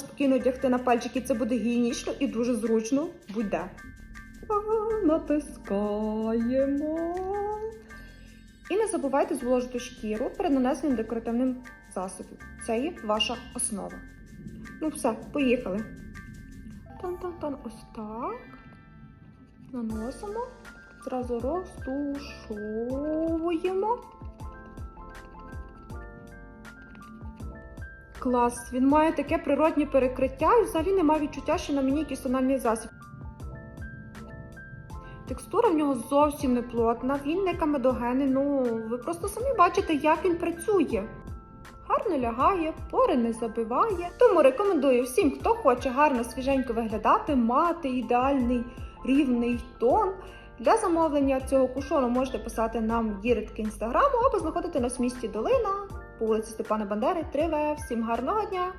спокійно одягти на пальчики, це буде гігієнічно і дуже зручно буде. Натискаємо. І не забувайте зволожити шкіру перед нанесенням декоративним засобів. Це є ваша основа. Ну все, поїхали. Тан-тан-тан, ось так. Наносимо. Зразу розтушовуємо. Клас, він має таке природнє перекриття і взагалі немає відчуття, що на мені якийсь тональний засіб. Текстура в нього зовсім не плотна, він не камедогенний, ну ви просто самі бачите, як він працює. Гарно лягає, пори не забиває. Тому рекомендую всім, хто хоче гарно свіженько виглядати, мати ідеальний рівний тон. Для замовлення цього кушону можете писати нам в діректки інстаграму або знаходити нас в місті Долина вулиці Степана Бандери, 3В. Всім гарного дня!